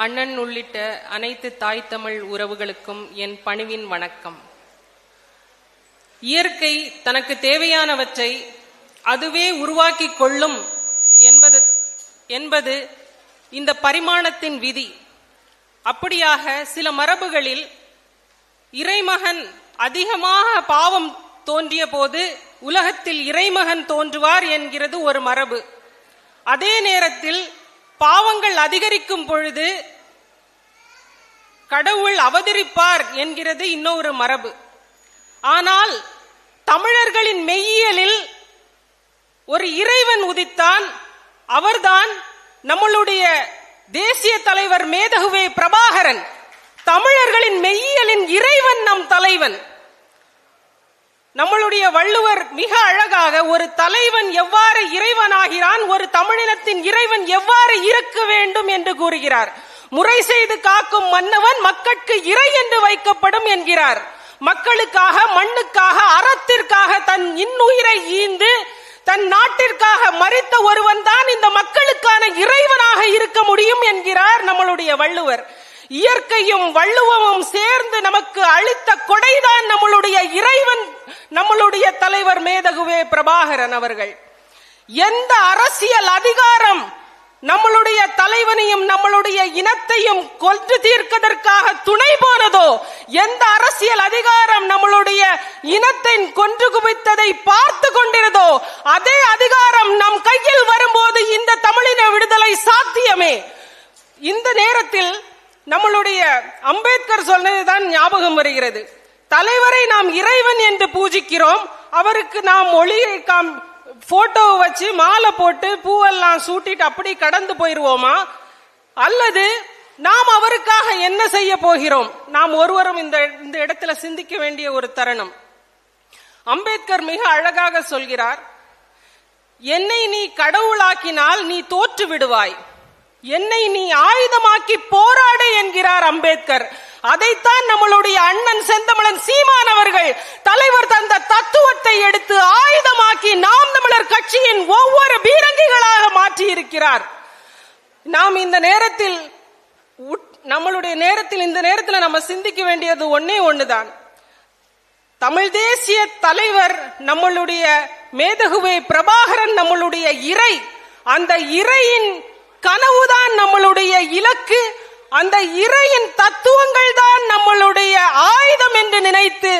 அண்ணன் உள்ளிட்ட அனைத்து தாய் தமிழ் உறவுகளுக்கும் என் பணிவின் வணக்கம். இயற்கை தனக்கு தேவையானவற்றை அதுவே உருவாக்கி கொள்ளும் என்பது என்பது இந்த பரிமாணத்தின் விதி. அப்படியாக சில மரபுகளில் இறைமகன் அதிகமாக பாவம் தோன்றிய போது உலகத்தில் இறைமகன் தோன்றுவார் என்கிறது ஒரு மரபு. அதே நேரத்தில் பாவங்கள் அதிகரிக்கும் பொழுது கடவுள் அவதரிப்பார் என்கிறது இன்னொரு மரபு. ஆனால் தமிழர்களின் மெய்யியலில் ஒரு இறைவன் உதித்தான் அவர்தான் நம்மளுடைய தேசிய தலைவர் மேதகுவே பிரபாகரன். தமிழர்களின் மெய்யியலின் இறைவன் நம் தலைவன். நம்மளுடைய வள்ளுவர் மிக அழகாக ஒரு தலைவன் எவ்வாறு இறைவனாகிறான் ஒரு தமிழினத்தின் இறைவன் எவ்வாறு இருக்க வேண்டும் என்று கூறுகிறார். முறை செய்து காக்கும் மன்னவன் மக்களுக்கு இறை என்று வைக்கப்படும் என்கிறார். மக்களுக்காக மண்ணுக்காக அறத்திற்காக தன் இன்னுயிரை ஈந்து தன் நாட்டிற்காக மறித்த ஒருவன் தான் இந்த மக்களுக்கான இறைவனாக இருக்க முடியும் என்கிறார் நம்மளுடைய வள்ளுவர். இயற்கையும் வள்ளுவமும் சேர்ந்து நமக்கு அளித்த கொடைதான் நம்மளுடைய இறைவன் நம்மளுடைய தலைவர் மேதகுவே பிரபாகரன் அவர்கள் எந்த அரசியல் அதிகாரம் நம்மளுடைய தலைவனையும் நம்மளுடைய இனத்தையும் கொன்று தீர்க்கதற்காக துணை போனதோ எந்த அரசியல் அதிகாரம் நம்மளுடைய இனத்தை கொன்று குவித்ததை பார்த்து கொண்டிருந்தோ அதே அதிகாரம் நம் கையில் வரும்போது இந்த தமிழின விடுதலை சாத்தியமே. இந்த நேரத்தில் நம்மளுடைய அம்பேத்கர் சொன்னதுதான் ஞாபகம் வருகிறது. தலைவரை நாம் இறைவன் என்று பூஜிக்கிறோம் அவருக்கு நாம் ஒளியை காம் போட்டோவை வச்சு மாலை போட்டு பூவெல்லாம் சூட்டிட்டு அப்படி கடந்து போயிருவோமா? அல்லது நாம் அவருக்காக என்ன செய்ய போகிறோம்? நாம் ஒருவரும் இந்த இந்த இடத்துல சிந்திக்க வேண்டிய ஒரு தருணம். அம்பேத்கர் மிக அழகாக சொல்கிறார் என்னை நீ கடவுளாக்கினால் நீ தோற்று விடுவாய். என்னை நீ ஆயுதமாக்கி போராடு என்கிறார் அம்பேத்கர். அதைத்தான் நம்மளுடைய அண்ணன் செந்தமலன் சீமான் அவர்கள் தலைவர் தந்த தத்துவத்தை எடுத்து ஆயுதமாக்கி நாம் தமிழர் ஒவ்வொரு பீரங்கிகளாக மாற்றி இருக்கிறார் நாம் இந்த நேரத்தில் நம்மளுடைய நேரத்தில் இந்த நேரத்தில் நம்ம சிந்திக்க வேண்டியது ஒன்னே ஒண்ணுதான். தமிழ் தேசிய தலைவர் நம்மளுடைய மேதகுவே பிரபாகரன் நம்மளுடைய இறை அந்த இறையின் கனவுதான் நம்மளுடைய இலக்கு அந்த இறையின் தத்துவங்கள் தான் நம்மளுடைய ஆயுதம் என்று நினைத்து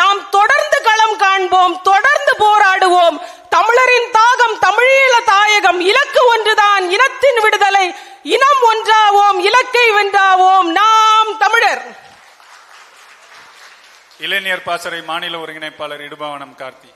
நாம் தொடர்ந்து களம் காண்போம் தொடர்ந்து போராடுவோம். தமிழரின் தாகம் தமிழீழ தாயகம் இலக்கு ஒன்றுதான் இனத்தின் விடுதலை. இனம் ஒன்றாவோம் இலக்கை வென்றாவோம். நாம் தமிழர். இளைஞர் பாசறை மாநில ஒருங்கிணைப்பாளர் இடுபவனம் கார்த்தி.